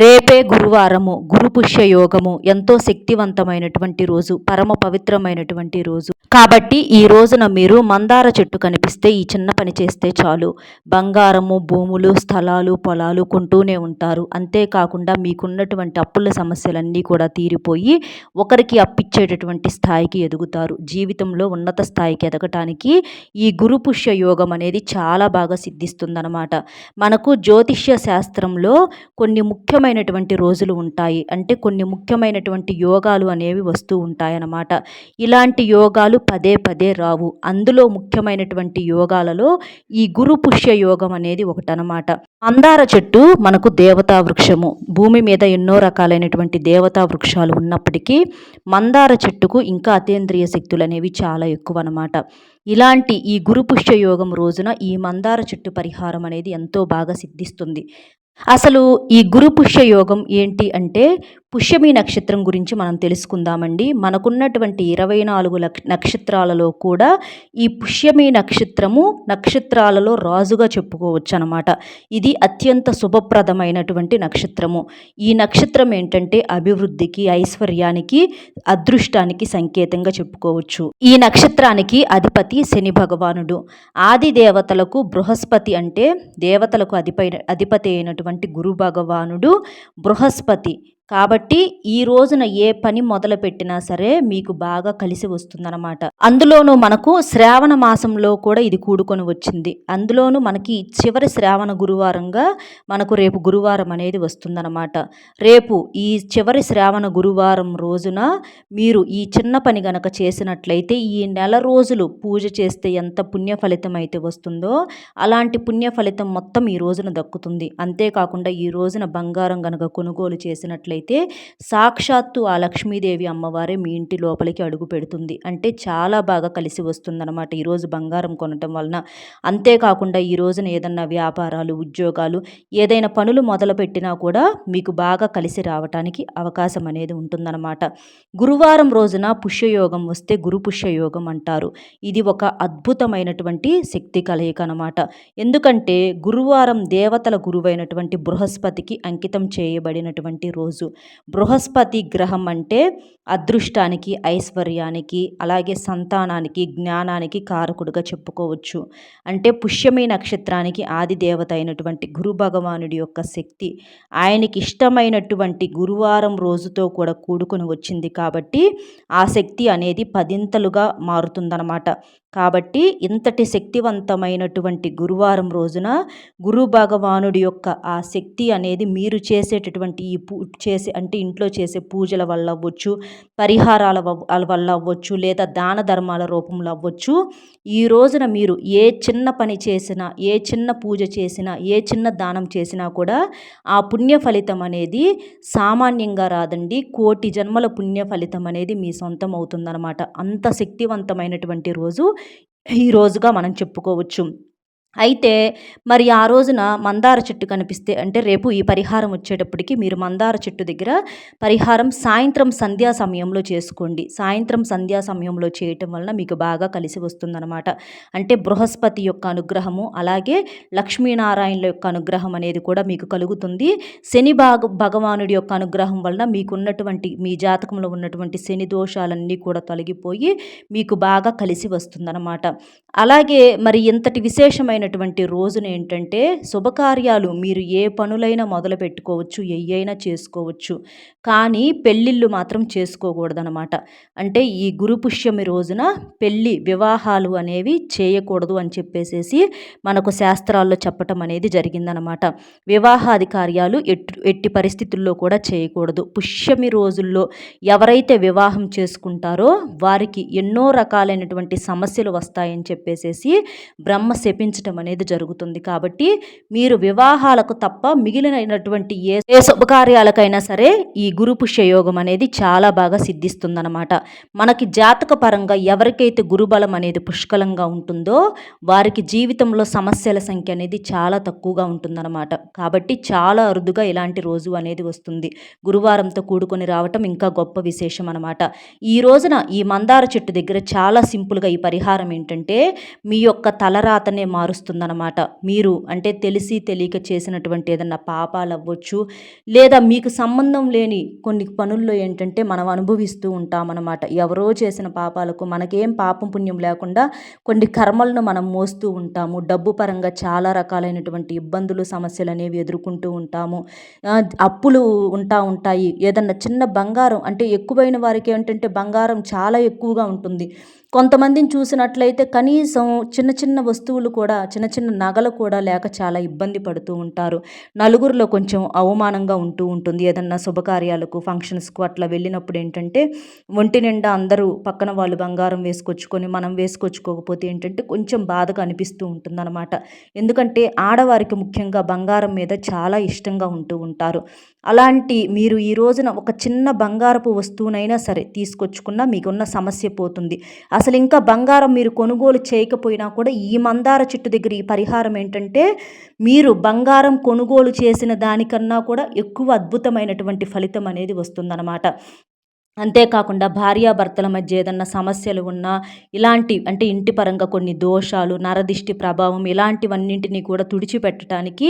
రేపే గురువారము గురుపుష్య యోగము ఎంతో శక్తివంతమైనటువంటి రోజు పరమ పవిత్రమైనటువంటి రోజు. కాబట్టి ఈ రోజున మీరు మందార చెట్టు కనిపిస్తే ఈ చిన్న పని చేస్తే చాలు. బంగారము భూములు స్థలాలు పొలాలు కొంటూనే ఉంటారు. అంతేకాకుండా మీకున్నటువంటి అప్పుల సమస్యలన్నీ కూడా తీరిపోయి ఒకరికి అప్పిచ్చేటటువంటి స్థాయికి ఎదుగుతారు. జీవితంలో ఉన్నత స్థాయికి ఎదగటానికి ఈ గురుపుష్య యోగం అనేది చాలా బాగా సిద్ధిస్తుందన్నమాట. మనకు జ్యోతిష్య శాస్త్రంలో కొన్ని ముఖ్యమైన ముఖ్యమైనటువంటి రోజులు ఉంటాయి. అంటే కొన్ని ముఖ్యమైనటువంటి యోగాలు అనేవి వస్తూ ఉంటాయన్నమాట. ఇలాంటి యోగాలు పదే పదే రావు. అందులో ముఖ్యమైనటువంటి యోగాలలో ఈ గురు పుష్య యోగం అనేది ఒకటనమాట మందార చెట్టు మనకు దేవతా వృక్షము. భూమి మీద ఎన్నో రకాలైనటువంటి దేవతా వృక్షాలు ఉన్నప్పటికీ మందార చెట్టుకు ఇంకా అతేంద్రియ శక్తులు అనేవి చాలా ఎక్కువ అనమాట ఇలాంటి ఈ గురు పుష్య యోగం రోజున ఈ మందార చెట్టు పరిహారం అనేది ఎంతో బాగా సిద్ధిస్తుంది. అసలు ఈ గురు పుష్య యోగం ఏంటి అంటే పుష్యమి నక్షత్రం గురించి మనం తెలుసుకుందామండి. మనకున్నటువంటి ఇరవై నాలుగు నక్షత్రాలలో కూడా ఈ పుష్యమి నక్షత్రము నక్షత్రాలలో రాజుగా చెప్పుకోవచ్చు అనమాట ఇది అత్యంత శుభప్రదమైనటువంటి నక్షత్రము. ఈ నక్షత్రం ఏంటంటే అభివృద్ధికి ఐశ్వర్యానికి అదృష్టానికి సంకేతంగా చెప్పుకోవచ్చు. ఈ నక్షత్రానికి అధిపతి శని భగవానుడు. ఆది దేవతలకు బృహస్పతి అంటే దేవతలకు అధిపై అధిపతి అయినటువంటి గురు భగవానుడు బృహస్పతి. కాబట్టి ఈ రోజున ఏ పని మొదలు పెట్టినా సరే మీకు బాగా కలిసి వస్తుందన్నమాట. అందులోనూ మనకు శ్రావణ మాసంలో కూడా ఇది కూడుకొని వచ్చింది. అందులోనూ మనకి చివరి శ్రావణ గురువారంగా మనకు రేపు గురువారం అనేది వస్తుందన్నమాట. రేపు ఈ చివరి శ్రావణ గురువారం రోజున మీరు ఈ చిన్న పని గనక చేసినట్లయితే ఈ నెల రోజులు పూజ చేస్తే ఎంత పుణ్య ఫలితం అయితే వస్తుందో అలాంటి పుణ్య ఫలితం మొత్తం ఈ రోజున దక్కుతుంది. అంతేకాకుండా ఈ రోజున బంగారం గనక కొనుగోలు చేసినట్లయితే అయితే సాక్షాత్తు ఆ లక్ష్మీదేవి అమ్మవారే మీ ఇంటి లోపలికి అడుగు పెడుతుంది. అంటే చాలా బాగా కలిసి వస్తుందన్నమాట ఈరోజు బంగారం కొనటం వలన. అంతేకాకుండా ఈ రోజున ఏదన్నా వ్యాపారాలు ఉద్యోగాలు ఏదైనా పనులు మొదలుపెట్టినా కూడా మీకు బాగా కలిసి రావటానికి అవకాశం అనేది ఉంటుందన్నమాట. గురువారం రోజున పుష్యయోగం వస్తే గురు పుష్యయోగం అంటారు. ఇది ఒక అద్భుతమైనటువంటి శక్తి కలయిక అనమాట ఎందుకంటే గురువారం దేవతల గురువైనటువంటి బృహస్పతికి అంకితం చేయబడినటువంటి రోజు. బృహస్పతి గ్రహం అంటే అదృష్టానికి ఐశ్వర్యానికి అలాగే సంతానానికి జ్ఞానానికి కారకుడుగా చెప్పుకోవచ్చు. అంటే పుష్యమి నక్షత్రానికి ఆది దేవత అయినటువంటి గురు భగవానుడి యొక్క శక్తి ఆయనకి ఇష్టమైనటువంటి గురువారం రోజుతో కూడా కూడుకొని వచ్చింది కాబట్టి ఆ శక్తి అనేది పదింతలుగా మారుతుందన్నమాట. కాబట్టి ఇంతటి శక్తివంతమైనటువంటి గురువారం రోజున గురు భగవానుడి యొక్క ఆ శక్తి అనేది మీరు చేసేటటువంటి ఈ పూ చేసే అంటే ఇంట్లో చేసే పూజల వల్ల అవ్వచ్చు పరిహారాల వల్ల అవ్వచ్చు లేదా దాన ధర్మాల రూపంలో అవ్వచ్చు ఈ రోజున మీరు ఏ చిన్న పని చేసినా ఏ చిన్న పూజ చేసినా ఏ చిన్న దానం చేసినా కూడా ఆ పుణ్య ఫలితం అనేది సామాన్యంగా రాదండి. కోటి జన్మల పుణ్య ఫలితం అనేది మీ సొంతం అవుతుందన్నమాట. అంత శక్తివంతమైనటువంటి రోజు ఈ రోజుగా మనం చెప్పుకోవచ్చు. అయితే మరి ఆ రోజున మందార చెట్టు కనిపిస్తే అంటే రేపు ఈ పరిహారం వచ్చేటప్పటికి మీరు మందార చెట్టు దగ్గర పరిహారం సాయంత్రం సంధ్యా సమయంలో చేసుకోండి. సాయంత్రం సంధ్యా సమయంలో చేయటం వలన మీకు బాగా కలిసి వస్తుందన్నమాట. అంటే బృహస్పతి యొక్క అనుగ్రహము అలాగే లక్ష్మీనారాయణుల యొక్క అనుగ్రహం అనేది కూడా మీకు కలుగుతుంది. శని భాగ భగవానుడి యొక్క అనుగ్రహం వలన మీకున్నటువంటి మీ జాతకంలో ఉన్నటువంటి శని దోషాలన్నీ కూడా తొలగిపోయి మీకు బాగా కలిసి వస్తుందన్నమాట. అలాగే మరి ఇంతటి విశేషమైన అయినటువంటి రోజున ఏంటంటే శుభకార్యాలు మీరు ఏ పనులైనా మొదలు పెట్టుకోవచ్చు ఏయైనా చేసుకోవచ్చు. కానీ పెళ్ళిళ్ళు మాత్రం చేసుకోకూడదనమాట అంటే ఈ గురు పుష్యమి రోజున పెళ్ళి వివాహాలు అనేవి చేయకూడదు అని చెప్పేసేసి మనకు శాస్త్రాల్లో చెప్పటం అనేది జరిగిందనమాట వివాహాది కార్యాలు ఎట్టి ఎట్టి పరిస్థితుల్లో కూడా చేయకూడదు. పుష్యమి రోజుల్లో ఎవరైతే వివాహం చేసుకుంటారో వారికి ఎన్నో రకాలైనటువంటి సమస్యలు వస్తాయని చెప్పేసేసి బ్రహ్మ శపించటం చేయటం అనేది జరుగుతుంది. కాబట్టి మీరు వివాహాలకు తప్ప మిగిలినటువంటి ఏ ఏ శుభకార్యాలకైనా సరే ఈ గురు పుష్య అనేది చాలా బాగా సిద్ధిస్తుందన్నమాట. మనకి జాతక పరంగా ఎవరికైతే గురుబలం అనేది పుష్కలంగా ఉంటుందో వారికి జీవితంలో సమస్యల సంఖ్య అనేది చాలా తక్కువగా ఉంటుందన్నమాట. కాబట్టి చాలా అరుదుగా ఇలాంటి రోజు అనేది వస్తుంది. గురువారంతో కూడుకొని రావటం ఇంకా గొప్ప విశేషం అనమాట ఈ రోజున ఈ మందార చెట్టు దగ్గర చాలా సింపుల్గా ఈ పరిహారం ఏంటంటే మీ యొక్క తలరాతనే మారుస్తుంది. వస్తుందన్నమాట. మీరు అంటే తెలిసి తెలియక చేసినటువంటి ఏదన్నా పాపాలు అవ్వచ్చు లేదా మీకు సంబంధం లేని కొన్ని పనుల్లో ఏంటంటే మనం అనుభవిస్తూ ఉంటామన్నమాట. ఎవరో చేసిన పాపాలకు మనకేం పాపం పుణ్యం లేకుండా కొన్ని కర్మలను మనం మోస్తూ ఉంటాము. డబ్బు పరంగా చాలా రకాలైనటువంటి ఇబ్బందులు సమస్యలు అనేవి ఎదుర్కొంటూ ఉంటాము. అప్పులు ఉంటా ఉంటాయి. ఏదన్నా చిన్న బంగారం అంటే ఎక్కువైన వారికి ఏంటంటే బంగారం చాలా ఎక్కువగా ఉంటుంది. కొంతమందిని చూసినట్లయితే కనీసం చిన్న చిన్న వస్తువులు కూడా చిన్న చిన్న నగలు కూడా లేక చాలా ఇబ్బంది పడుతూ ఉంటారు. నలుగురిలో కొంచెం అవమానంగా ఉంటూ ఉంటుంది. ఏదన్నా శుభకార్యాలకు ఫంక్షన్స్కు అట్లా వెళ్ళినప్పుడు ఏంటంటే ఒంటి నిండా అందరూ పక్కన వాళ్ళు బంగారం వేసుకొచ్చుకొని మనం వేసుకొచ్చుకోకపోతే ఏంటంటే కొంచెం బాధగా అనిపిస్తూ ఉంటుందన్నమాట. ఎందుకంటే ఆడవారికి ముఖ్యంగా బంగారం మీద చాలా ఇష్టంగా ఉంటూ ఉంటారు. అలాంటి మీరు ఈ రోజున ఒక చిన్న బంగారపు వస్తువునైనా సరే తీసుకొచ్చుకున్నా మీకున్న సమస్య పోతుంది. అసలు ఇంకా బంగారం మీరు కొనుగోలు చేయకపోయినా కూడా ఈ మందార చెట్టు దగ్గర ఈ పరిహారం ఏంటంటే మీరు బంగారం కొనుగోలు చేసిన దానికన్నా కూడా ఎక్కువ అద్భుతమైనటువంటి ఫలితం అనేది వస్తుందన్నమాట. అంతేకాకుండా భార్యాభర్తల మధ్య ఏదన్నా సమస్యలు ఉన్నా ఇలాంటి అంటే ఇంటి పరంగా కొన్ని దోషాలు నరదిష్టి ప్రభావం ఇలాంటివన్నింటినీ కూడా తుడిచిపెట్టడానికి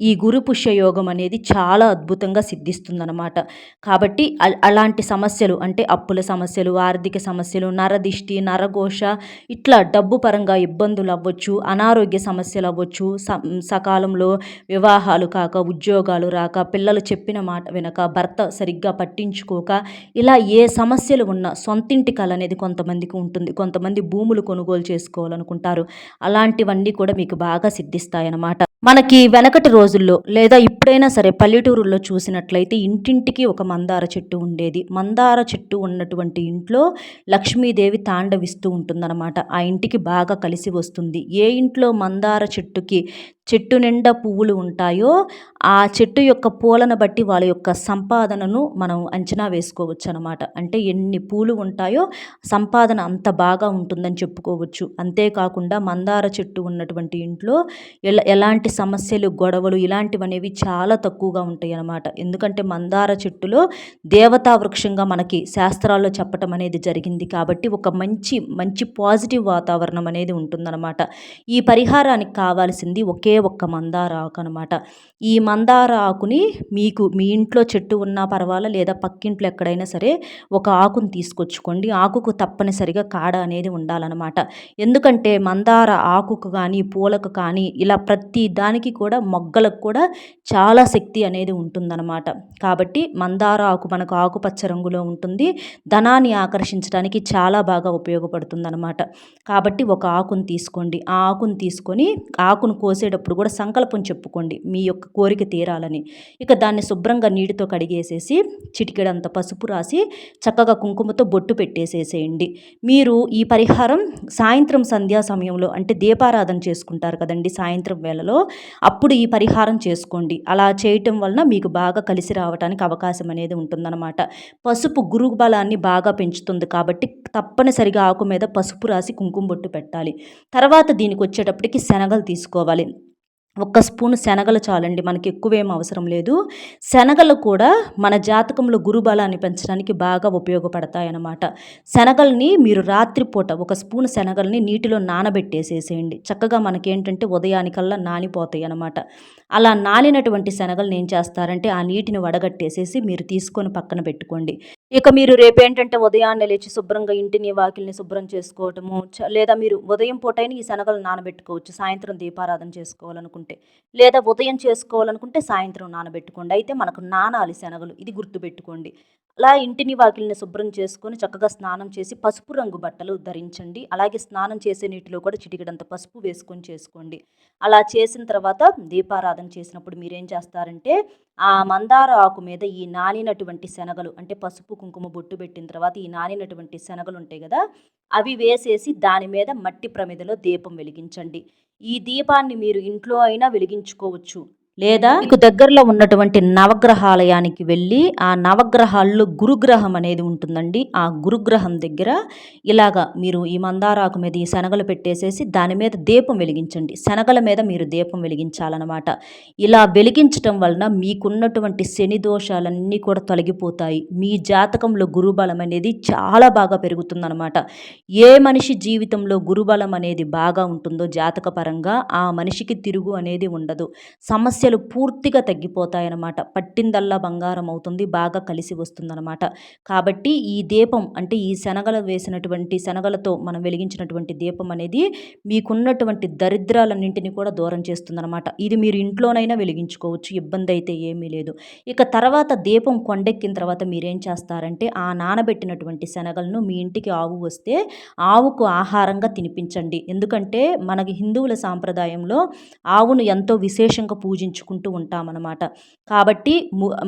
ఈ గురు పుష్యయోగం అనేది చాలా అద్భుతంగా సిద్ధిస్తుందన్నమాట. కాబట్టి అలాంటి సమస్యలు అంటే అప్పుల సమస్యలు ఆర్థిక సమస్యలు నరదిష్టి నరఘోష ఇట్లా డబ్బు పరంగా ఇబ్బందులు అవ్వచ్చు అనారోగ్య సమస్యలు అవ్వచ్చు సకాలంలో వివాహాలు కాక ఉద్యోగాలు రాక పిల్లలు చెప్పిన మాట వినక భర్త సరిగ్గా పట్టించుకోక ఇలా ఏ సమస్యలు ఉన్నా సొంతింటి కళ అనేది కొంతమందికి ఉంటుంది. కొంతమంది భూములు కొనుగోలు చేసుకోవాలనుకుంటారు. అలాంటివన్నీ కూడా మీకు బాగా సిద్ధిస్తాయన్నమాట. మనకి వెనకటి రోజుల్లో లేదా ఇప్పుడైనా సరే పల్లెటూరుల్లో చూసినట్లయితే ఇంటింటికి ఒక మందార చెట్టు ఉండేది. మందార చెట్టు ఉన్నటువంటి ఇంట్లో లక్ష్మీదేవి తాండవిస్తూ ఉంటుందన్నమాట. ఆ ఇంటికి బాగా కలిసి వస్తుంది. ఏ ఇంట్లో మందార చెట్టుకి చెట్టు నిండా పువ్వులు ఉంటాయో ఆ చెట్టు యొక్క పూలను బట్టి వాళ్ళ యొక్క సంపాదనను మనం అంచనా వేసుకోవచ్చు అనమాట అంటే ఎన్ని పూలు ఉంటాయో సంపాదన అంత బాగా ఉంటుందని చెప్పుకోవచ్చు. అంతేకాకుండా మందార చెట్టు ఉన్నటువంటి ఇంట్లో ఎలా ఇలాంటి సమస్యలు గొడవలు ఇలాంటివి అనేవి చాలా తక్కువగా ఉంటాయి అన్నమాట ఎందుకంటే మందార చెట్టులో దేవతా వృక్షంగా మనకి శాస్త్రాల్లో చెప్పటం అనేది జరిగింది కాబట్టి ఒక మంచి మంచి పాజిటివ్ వాతావరణం అనేది ఉంటుందన్నమాట. ఈ పరిహారానికి కావాల్సింది ఒకే ఒక్క మందార ఆకు అనమాట ఈ మందార ఆకుని మీకు మీ ఇంట్లో చెట్టు ఉన్నా పర్వాలా లేదా పక్కింట్లో ఎక్కడైనా సరే ఒక ఆకును తీసుకొచ్చుకోండి. ఆకుకు తప్పనిసరిగా కాడ అనేది ఉండాలన్నమాట. ఎందుకంటే మందార ఆకుకు కానీ పూలకు కానీ ఇలా ప్రతి దానికి కూడా మొగ్గలకు కూడా చాలా శక్తి అనేది ఉంటుందన్నమాట. కాబట్టి మందార ఆకు మనకు ఆకుపచ్చ రంగులో ఉంటుంది. ధనాన్ని ఆకర్షించడానికి చాలా బాగా ఉపయోగపడుతుందన్నమాట. కాబట్టి ఒక ఆకును తీసుకోండి. ఆ ఆకును తీసుకొని ఆకును కోసేటప్పుడు కూడా సంకల్పం చెప్పుకోండి. మీ యొక్క కోరిక తీరాలని. ఇక దాన్ని శుభ్రంగా నీటితో కడిగేసేసి చిటికెడంత పసుపు రాసి చక్కగా కుంకుమతో బొట్టు పెట్టేసేసేయండి. మీరు ఈ పరిహారం సాయంత్రం సంధ్యా సమయంలో అంటే దీపారాధన చేసుకుంటారు కదండి సాయంత్రం వేళలో. అప్పుడు ఈ పరిహారం చేసుకోండి. అలా చేయటం వలన మీకు బాగా కలిసి రావడానికి అవకాశం అనేది ఉంటుందన్నమాట. పసుపు గురు బలాన్ని బాగా పెంచుతుంది కాబట్టి తప్పనిసరిగా ఆకు మీద పసుపు రాసి కుంకుమ బొట్టు పెట్టాలి. తర్వాత దీనికి వచ్చేటప్పటికి శనగలు తీసుకోవాలి. ఒక్క స్పూన్ శనగలు చాలండి మనకి ఎక్కువేం అవసరం లేదు. శనగలు కూడా మన జాతకంలో గురుబలాన్ని పెంచడానికి బాగా ఉపయోగపడతాయి అన్నమాట శనగల్ని మీరు రాత్రిపూట ఒక స్పూన్ శనగల్ని నీటిలో నానబెట్టేసేసేయండి. చక్కగా మనకేంటంటే ఉదయానికల్లా నానిపోతాయి అన్నమాట అలా నానినటువంటి శనగలను ఏం చేస్తారంటే ఆ నీటిని వడగట్టేసేసి మీరు తీసుకొని పక్కన పెట్టుకోండి. ఇక మీరు రేపేంటంటే ఉదయాన్నే లేచి శుభ్రంగా ఇంటిని వాకిల్ని శుభ్రం చేసుకోవటము లేదా మీరు ఉదయం పూటైన ఈ శనగలు నానబెట్టుకోవచ్చు. సాయంత్రం దీపారాధన చేసుకోవాలనుకుంటే లేదా ఉదయం చేసుకోవాలనుకుంటే సాయంత్రం నానబెట్టుకోండి. అయితే మనకు నానాలి శనగలు ఇది గుర్తుపెట్టుకోండి. అలా ఇంటిని వాకిల్ని శుభ్రం చేసుకొని చక్కగా స్నానం చేసి పసుపు రంగు బట్టలు ధరించండి. అలాగే స్నానం చేసే నీటిలో కూడా చిటికడంత పసుపు వేసుకొని చేసుకోండి. అలా చేసిన తర్వాత దీపారాధన చేసినప్పుడు మీరేం చేస్తారంటే ఆ మందార ఆకు మీద ఈ నానినటువంటి శనగలు అంటే పసుపు కుంకుమ బొట్టు పెట్టిన తర్వాత ఈ నానినటువంటి శనగలు ఉంటాయి కదా అవి వేసేసి దాని మీద మట్టి ప్రమిదలో దీపం వెలిగించండి. ఈ దీపాన్ని మీరు ఇంట్లో అయినా వెలిగించుకోవచ్చు. లేదా మీకు దగ్గరలో ఉన్నటువంటి నవగ్రహాలయానికి వెళ్ళి ఆ నవగ్రహాల్లో గురుగ్రహం అనేది ఉంటుందండి. ఆ గురుగ్రహం దగ్గర ఇలాగా మీరు ఈ మందారాకు మీద ఈ శనగలు పెట్టేసేసి దాని మీద దీపం వెలిగించండి. శనగల మీద మీరు దీపం వెలిగించాలన్నమాట. ఇలా వెలిగించటం వలన మీకున్నటువంటి శని దోషాలన్నీ కూడా తొలగిపోతాయి. మీ జాతకంలో గురుబలం అనేది చాలా బాగా పెరుగుతుందన్నమాట. ఏ మనిషి జీవితంలో గురుబలం అనేది బాగా ఉంటుందో జాతకపరంగా ఆ మనిషికి తిరుగు అనేది ఉండదు. సమస్య సమస్యలు పూర్తిగా తగ్గిపోతాయన్నమాట. పట్టిందల్లా బంగారం అవుతుంది బాగా కలిసి వస్తుందన్నమాట. కాబట్టి ఈ దీపం అంటే ఈ శనగలు వేసినటువంటి శనగలతో మనం వెలిగించినటువంటి దీపం అనేది మీకున్నటువంటి దరిద్రాలన్నింటినీ కూడా దూరం చేస్తుందన్నమాట. ఇది మీరు ఇంట్లోనైనా వెలిగించుకోవచ్చు ఇబ్బంది అయితే ఏమీ లేదు. ఇక తర్వాత దీపం కొండెక్కిన తర్వాత మీరేం చేస్తారంటే ఆ నానబెట్టినటువంటి శనగలను మీ ఇంటికి ఆవు వస్తే ఆవుకు ఆహారంగా తినిపించండి. ఎందుకంటే మనకి హిందువుల సాంప్రదాయంలో ఆవును ఎంతో విశేషంగా పూజించుకుంటూ ఉంటామన్నమాట. కాబట్టి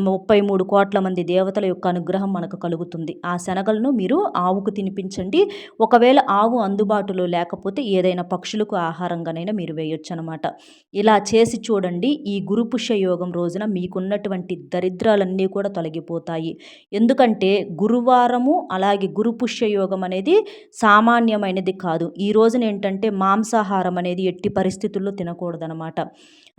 ముప్పై మూడు కోట్ల మంది దేవతల యొక్క అనుగ్రహం మనకు కలుగుతుంది. ఆ శనగలను మీరు ఆవుకు తినిపించండి. ఒకవేళ ఆవు అందుబాటులో లేకపోతే ఏదైనా పక్షులకు ఆహారంగానైనా మీరు వేయొచ్చు అనమాట ఇలా చేసి చూడండి. ఈ గురుపుష యోగం రోజున మీకున్నటువంటి దరిద్రాలన్నీ కూడా తొలగిపోతాయి. ఎందుకంటే గురువారము అలాగే గురుపుష యోగం అనేది సామాన్యమైనది కాదు. ఈ రోజున ఏంటంటే మాంసాహారం అనేది ఎట్టి పరిస్థితుల్లో తినకూడదనమాట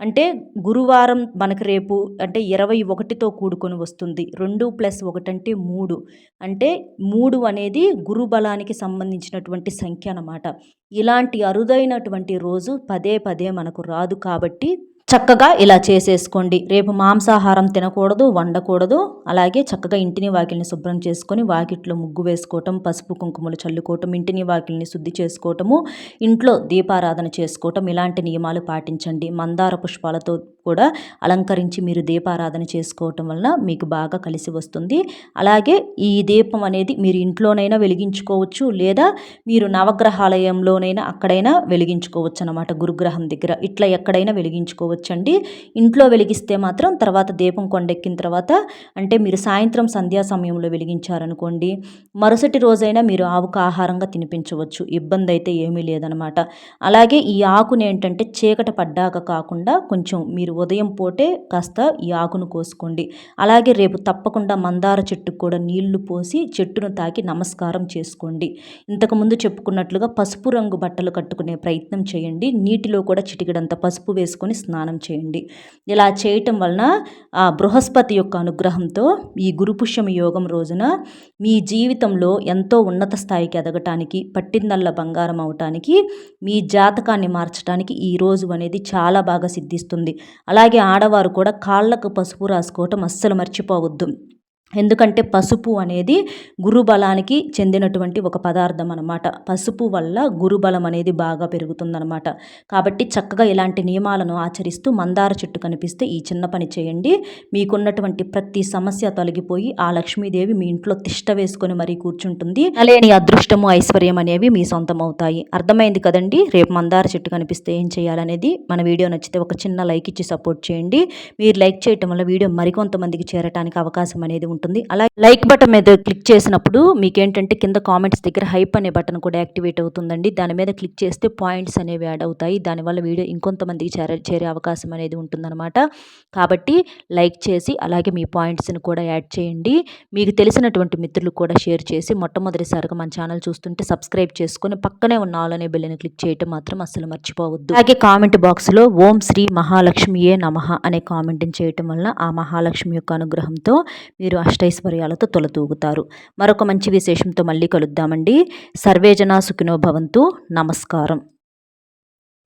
అంటే గురువారం మనకు రేపు అంటే ఇరవై ఒకటితో కూడుకొని వస్తుంది. రెండు ప్లస్ ఒకటి అంటే మూడు. అంటే మూడు అనేది గురుబలానికి సంబంధించినటువంటి సంఖ్య అన్నమాట. ఇలాంటి అరుదైనటువంటి రోజు పదే పదే మనకు రాదు కాబట్టి చక్కగా ఇలా చేసేసుకోండి. రేపు మాంసాహారం తినకూడదు వండకూడదు. అలాగే చక్కగా ఇంటిని వాకిల్ని శుభ్రం చేసుకొని వాకిట్లో ముగ్గు వేసుకోవటం పసుపు కుంకుమలు చల్లుకోవటం ఇంటిని వాకిల్ని శుద్ధి చేసుకోవటము ఇంట్లో దీపారాధన చేసుకోవటం ఇలాంటి నియమాలు పాటించండి. మందార పుష్పాలతో కూడా అలంకరించి మీరు దీపారాధన చేసుకోవటం వలన మీకు బాగా కలిసి వస్తుంది. అలాగే ఈ దీపం అనేది మీరు ఇంట్లోనైనా వెలిగించుకోవచ్చు లేదా మీరు నవగ్రహాలయంలోనైనా అక్కడైనా వెలిగించుకోవచ్చు అనమాట గురుగ్రహం దగ్గర. ఇట్లా ఎక్కడైనా వెలిగించుకోవచ్చు. వెలిగించుకోవచ్చండి ఇంట్లో వెలిగిస్తే మాత్రం తర్వాత దీపం కొండెక్కిన తర్వాత అంటే మీరు సాయంత్రం సంధ్యా సమయంలో వెలిగించారనుకోండి మరుసటి రోజైనా మీరు ఆవుకు ఆహారంగా తినిపించవచ్చు. ఇబ్బంది అయితే ఏమీ లేదనమాట. అలాగే ఈ ఆకుని ఏంటంటే చీకట పడ్డాక కాకుండా కొంచెం మీరు ఉదయం పూటే కాస్త ఈ ఆకును కోసుకోండి. అలాగే రేపు తప్పకుండా మందార చెట్టుకు కూడా నీళ్ళు పోసి చెట్టును తాకి నమస్కారం చేసుకోండి. ఇంతకుముందు చెప్పుకున్నట్లుగా పసుపు రంగు బట్టలు కట్టుకునే ప్రయత్నం చేయండి. నీటిలో కూడా చిటికడంత పసుపు వేసుకొని స్నానం స్నానం చేయండి. ఇలా చేయటం వలన ఆ బృహస్పతి యొక్క అనుగ్రహంతో ఈ గురుపుష్యమి యోగం రోజున మీ జీవితంలో ఎంతో ఉన్నత స్థాయికి ఎదగటానికి పట్టిందల్ల బంగారం అవటానికి మీ జాతకాన్ని మార్చడానికి ఈ రోజు అనేది చాలా బాగా సిద్ధిస్తుంది. అలాగే ఆడవారు కూడా కాళ్ళకు పసుపు రాసుకోవటం అస్సలు మర్చిపోవద్దు. ఎందుకంటే పసుపు అనేది గురుబలానికి చెందినటువంటి ఒక పదార్థం అనమాట పసుపు వల్ల గురుబలం అనేది బాగా పెరుగుతుందనమాట కాబట్టి చక్కగా ఇలాంటి నియమాలను ఆచరిస్తూ మందార చెట్టు కనిపిస్తే ఈ చిన్న పని చేయండి. మీకున్నటువంటి ప్రతి సమస్య తొలగిపోయి ఆ లక్ష్మీదేవి మీ ఇంట్లో తిష్ట వేసుకొని మరీ కూర్చుంటుంది. అలేని అదృష్టము ఐశ్వర్యం అనేవి మీ సొంతం అవుతాయి అర్థమైంది కదండి? రేపు మందార చెట్టు కనిపిస్తే ఏం చేయాలనేది? మన వీడియో నచ్చితే ఒక చిన్న లైక్ ఇచ్చి సపోర్ట్ చేయండి. మీరు లైక్ చేయటం వల్ల వీడియో మరికొంతమందికి చేరడానికి అవకాశం అనేది ఉంటుంది. ఉంటుంది అలా లైక్ బటన్ మీద క్లిక్ చేసినప్పుడు మీకు ఏంటంటే కింద కామెంట్స్ దగ్గర హైప్ అనే బటన్ కూడా యాక్టివేట్ అవుతుందండి. దాని మీద క్లిక్ చేస్తే పాయింట్స్ అనేవి యాడ్ అవుతాయి. దానివల్ల వీడియో ఇంకొంతమందికి చేరే చేరే అవకాశం అనేది ఉంటుందన్నమాట. కాబట్టి లైక్ చేసి అలాగే మీ పాయింట్స్ని కూడా యాడ్ చేయండి. మీకు తెలిసినటువంటి మిత్రులు కూడా షేర్ చేసి మొట్టమొదటిసారిగా మన ఛానల్ చూస్తుంటే సబ్స్క్రైబ్ చేసుకుని పక్కనే ఉన్న ఆల్ అనే బిల్లని క్లిక్ చేయటం మాత్రం అస్సలు మర్చిపోవద్దు. అలాగే కామెంట్ బాక్స్లో ఓం శ్రీ మహాలక్ష్మియే నమః అనే కామెంట్ని చేయటం వలన ఆ మహాలక్ష్మి యొక్క అనుగ్రహంతో మీరు అష్టైశ్వర్యాలతో తొలతూగుతారు. మరొక మంచి విశేషంతో మళ్ళీ కలుద్దామండి. సర్వేజన సుఖినో భవంతు. నమస్కారం.